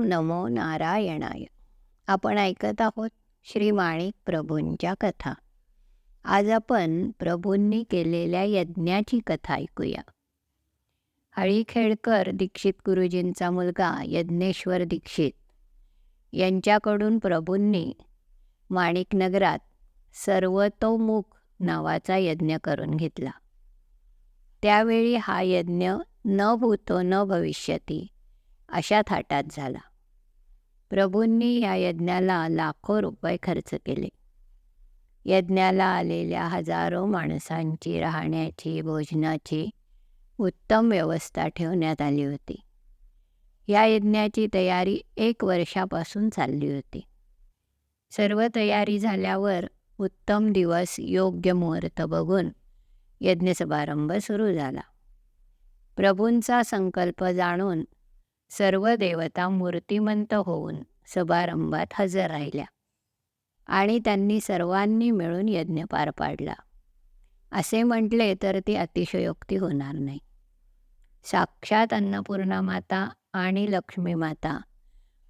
नमो नारायणाय. आपण ऐकत आहोत श्री माणिक प्रभूंच्या कथा. आज आपण प्रभूंनी केलेल्या यज्ञाची कथा ऐकूया. हळीखेडकर दीक्षित गुरुजींचा मुलगा यज्ञेश्वर दीक्षित यांच्याकडून प्रभूंनी माणिकनगरात सर्वतोमुख नावाचा यज्ञ करून घेतला. त्यावेळी हा यज्ञ न भूतो न भविष्यती. अशा थाटात झाला. प्रभूंनी या यज्ञाला लाखो रुपये खर्च केले. यज्ञाला आलेल्या हजारो माणसांची राहण्याची भोजनाची उत्तम व्यवस्था ठेवण्यात आली होती. या यज्ञाची तयारी एक वर्षापासून चालली होती. सर्व तयारी झाल्यावर उत्तम दिवस योग्य मुहूर्त बघून यज्ञ समारंभ सुरू झाला. प्रभूंचा संकल्प जाणून सर्व देवता मूर्तिमंत होऊन सभारंभात हजर राहिल्या आणि त्यांनी सर्वांनी मिळून यज्ञ पार पाडला. असे म्हटले तर ती अतिशयोक्ती होणार नाही. साक्षात अन्नपूर्णा माता आणि लक्ष्मी माता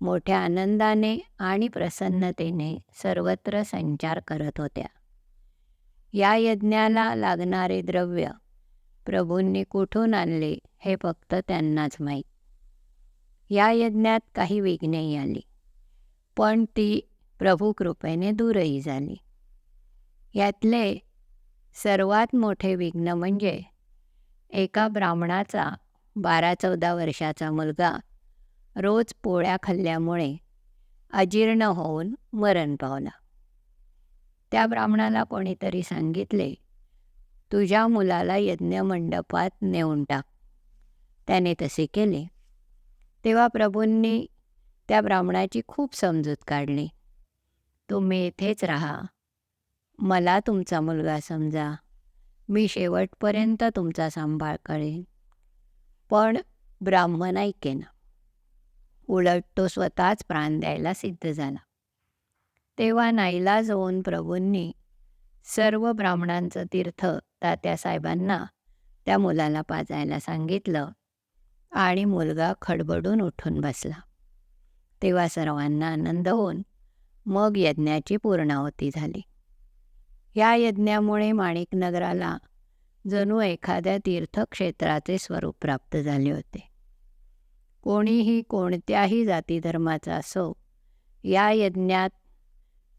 मोठ्या आनंदाने आणि प्रसन्नतेने सर्वत्र संचार करत होत्या. या यज्ञाला लागणारे द्रव्य प्रभूंनी कुठून आणले हे फक्त त्यांनाच माहीत. या यज्ञात काही विघ्नेही आली पण ती प्रभू कृपेने दूरही झाली. यातले सर्वात मोठे विघ्न म्हणजे एका ब्राह्मणाचा बारा चौदा वर्षाचा मुलगा रोज पोळ्या खाल्ल्यामुळे अजीर्ण होऊन मरण पावला. त्या ब्राह्मणाला कोणीतरी सांगितले तुझ्या मुलाला यज्ञ मंडपात नेऊन टाक. त्याने तसे केले. तेव्हा प्रभूंनी त्या ब्राह्मणाची खूप समजूत काढली. तुम्ही येथेच राहा. मला तुमचा मुलगा समजा. मी शेवटपर्यंत तुमचा सांभाळ करेन. पण ब्राह्मण ऐकेना. उलट तो स्वतःच प्राण द्यायला सिद्ध झाला. तेव्हा नाईलाज होऊन प्रभूंनी सर्व ब्राह्मणांचं तीर्थ तात्यासाहेबांना त्या मुलाला पाजायला सांगितलं. आणि मुलगा खडबडून उठून बसला. तेव्हा सर्वांना आनंद होऊन मग यज्ञाची पूर्णावती झाली. या यज्ञामुळे माणिकनगराला जणू एखाद्या तीर्थक्षेत्राचे स्वरूप प्राप्त झाले होते. कोणीही कोणत्याही जातीधर्माचा असो या यज्ञात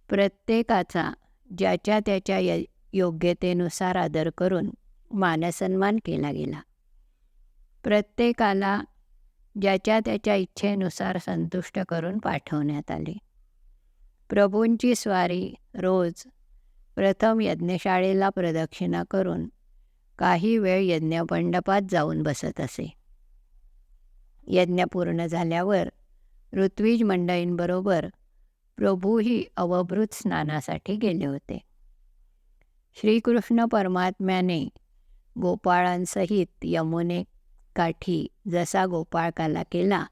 प्रत्येकाचा ज्याच्या त्याच्या य योग्यतेनुसार आदर करून मानसन्मान केला गेला. प्रत्येकाला ज्याच्या त्याच्या इच्छेनुसार संतुष्ट करून पाठवण्यात आले. प्रभूंची स्वारी रोज प्रथम यज्ञशाळेला प्रदक्षिणा करून काही वेळ यज्ञमंडपात जाऊन बसत असे. यज्ञ पूर्ण झाल्यावर ऋत्विज मंडळींबरोबर प्रभूही अवभृत स्नानासाठी गेले होते. श्रीकृष्ण परमात्म्याने गोपाळांसहित यमुने काठी जसा गोपाळकाला केला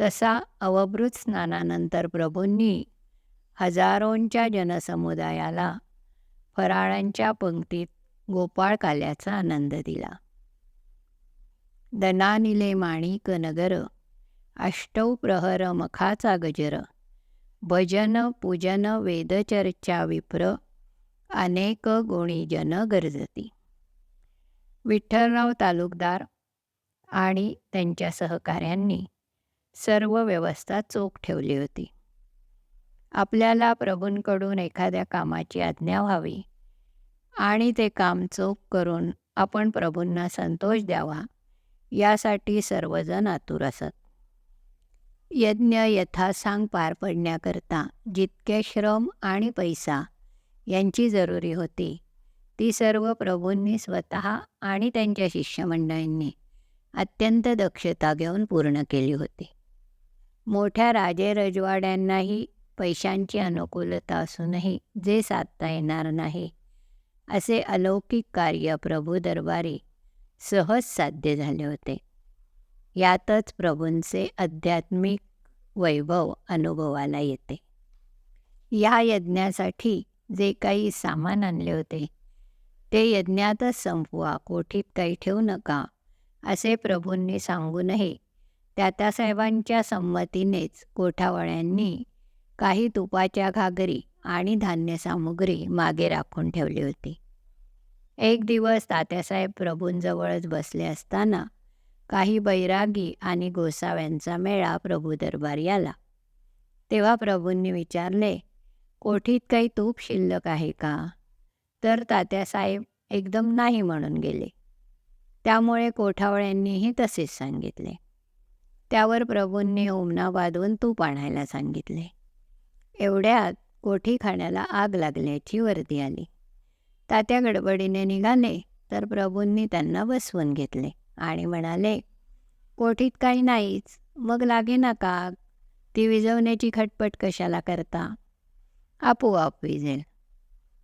तसा अवभृत स्नानानंतर प्रभूंनी हजारोंच्या जनसमुदायाला फराळांच्या पंक्तीत गोपाळकाल्याचा आनंद दिला. दनानिले माणिक नगर अष्टौ प्रहर मखाचा गजर भजन पूजन वेदचर्चा विप्र अनेक गुणीजन गरजती. विठ्ठलराव तालुकदार आणि त्यांच्या सहकाऱ्यांनी सर्व व्यवस्था चोख ठेवली होती. आपल्याला प्रभूंकडून एखाद्या कामाची आज्ञा व्हावी आणि ते काम चोख करून आपण प्रभूंना संतोष द्यावा यासाठी सर्वजण आतुर असत. यज्ञ यथासांग पार पडण्याकरता जितके श्रम आणि पैसा यांची जरुरी होती ती सर्व प्रभूंनी स्वतः आणि त्यांच्या शिष्यमंडळींनी अत्यंत दक्षता घेऊन पूर्ण केली होती. मोठ्या राजे रजवाड्यांनाही पैशांची अनुकूलता असूनही जे साधता येणार नाही असे अलौकिक कार्य प्रभू दरबारी सहज साध्य झाले होते. यातच प्रभूंचे आध्यात्मिक वैभव अनुभवाला येते. या यज्ञासाठी जे काही सामान आणले होते ते यज्ञातच संपवा कोठीत काही ठेवू नका. असे प्रभूंनी सांगूनही तात्यासाहेबांच्या संमतीनेच कोठावळ्यांनी काही तुपाच्या घागरी आणि धान्य सामुग्री मागे राखून ठेवली होती. एक दिवस तात्यासाहेब प्रभूंजवळच बसले असताना काही बैरागी आणि गोसाव्यांचा मेळा प्रभू दरबारी आला. तेव्हा प्रभूंनी विचारले कोठीत काही तूप शिल्लक आहे का? तर तात्यासाहेब एकदम नाही म्हणून गेले. त्यामुळे कोठावळ्यांनीही तसेच सांगितले. त्यावर प्रभूंनी ओमना वाजवून तूप आणायला सांगितले. एवढ्यात कोठी खाण्याला आग लागल्याची वर्दी आली. तात्या गडबडीने निघाले तर प्रभूंनी त्यांना बसवून घेतले आणि म्हणाले कोठीत काही नाहीच मग लागे ना का आग? ती विझवण्याची खटपट कशाला करता? आपोआप विजेल.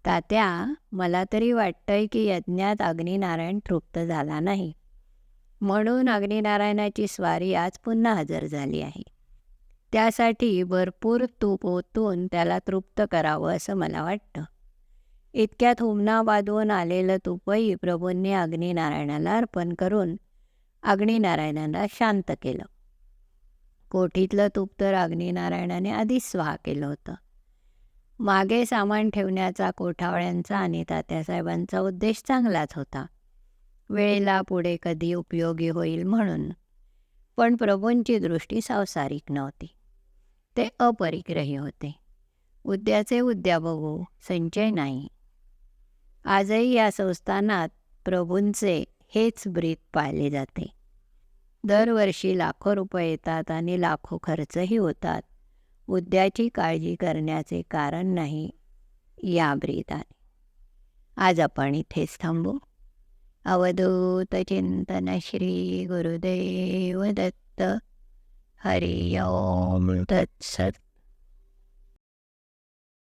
तात्या मला तरी वाटतंय की यज्ञात अग्निनारायण तृप्त झाला नाही. म्हणून अग्निनारायणाची स्वारी आज पुन्हा हजर झाली आहे. त्यासाठी भरपूर तूप ओतून त्याला तृप्त करावं असं मला वाटतं. इतक्यात हुमना वादवून आलेलं तुपही प्रभूंनी अग्निनारायणाला अर्पण करून अग्निनारायणाला शांत केलं. कोठीतलं तूप तर अग्निनारायणाने आधीच स्वाहा केलं होतं. मागे सामान ठेवण्याचा कोठावळ्यांचा आणि तात्यासाहेबांचा उद्देश चांगलाच होता. वेळेला पुढे कधी उपयोगी होईल म्हणून. पण प्रभूंची दृष्टी सावसारिक नव्हती. ते अपरिग्रही होते. उद्याचे उद्या बघू संचय नाही. आजही या संस्थानात प्रभूंचे हेच ब्रीत पाळले जाते. दरवर्षी लाखो रुपये येतात आणि लाखो खर्चही होतात. उद्याची काळजी करण्याचे कारण नाही या ब्रीताने आज आपण इथेच थांबू. अवधूत चिंतन श्री गुरुदेव दत्त. हरि ओम तत्सत.